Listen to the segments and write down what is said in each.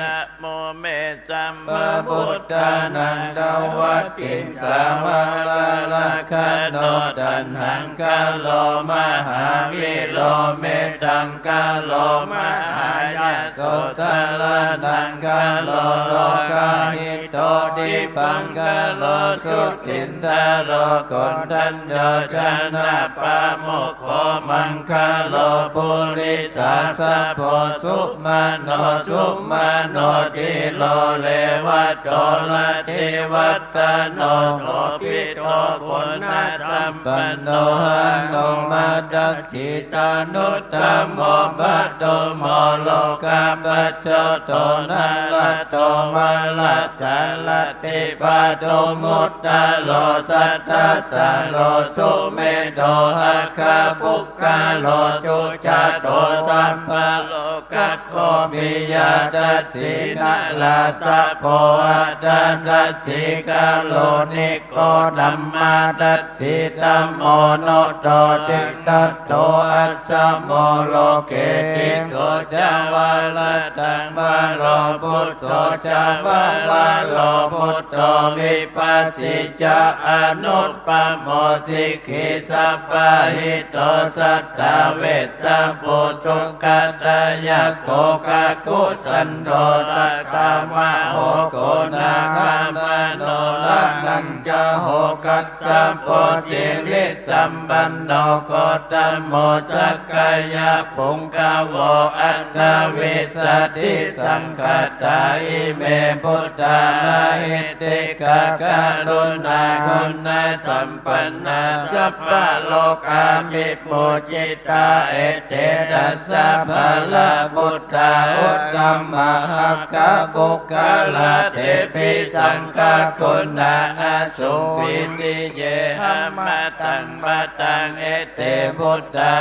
นะโมเมสัมพระพุทธานันตวัตติสาวาลา ลาคโนตันหังกาโลมหาวิโลเมตังกาโลมหายาโสสารนังกาโลโลกาหิโตดิปังกาโลสุจินตาโลกนทันโยชนะปะโมกขมังคาโลปุริสาสะโพสุมาโนสุมาโนติโลเลวัตโตละเทวัตโนโสปิโตคุณนาสัมปันโนหันโนมาดักจิตานุตตโมบัตโตโมโลกาปัจจโตนาลโตมาลาสาลติปาโตมุตตาโลสัตตาสาโลสุเมโตหะคาปุกกาโลจุจาโตสัมปะโลกัสโคมิยาตัสสินาลาสะโพอัตตัตัสสิกาโลนิโกดัมมาตัสสิตัมโมโนโตจิตตัตโตอัจจโมโลเกจิโตจาวาลตังวาโลพุทโธจาวาวาโลพุทโธวิปัสสิจาอนุปปโมสิกขิสัพพะหิโตสัตตาเวสปุจุกัตตยะโกกะกุสันโดตัตตามะโหโกนาคามโนละนัง จะโหกัสสะโปสิริสัมปันโนโกตโมสักกายะปุงกะโวอัตตวิสติสังคตาอิเมพุทธานาหิติกะการุณาคุณาสัมปันนาสัพพะโลกามิปุจิตาเอเตตัสสะภะละพุทธาอุตตมะหักขะบุคคลาเทปิสังฆคุณาอาสุวินิเยหัมมะตังมะตังเอเตพุทธา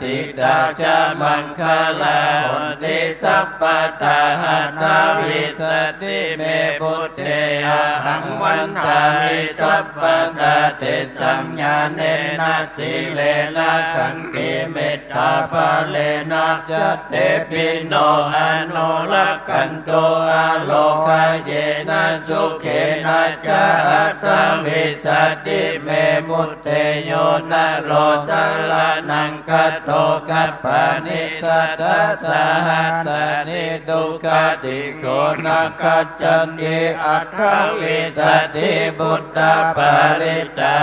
ติตาชะมังคลาหนติสัพพะตาหัตถวิสติเมพุทเทอะหังวันตามิสัพพะตาเตสัญญาเนนะสิเลนะขันติเมตตาภาเลนะจัตเตปิโนอนุรักขันโตอาโลกาเยนะสุเขนะจะอัตตวิสติเมมุตเตโยนะโลจัลลนังกัตโตกัปปานิสัตสาหัสนิทุกขติโสนักัจจันติอัตถวิสติบุตตปริตา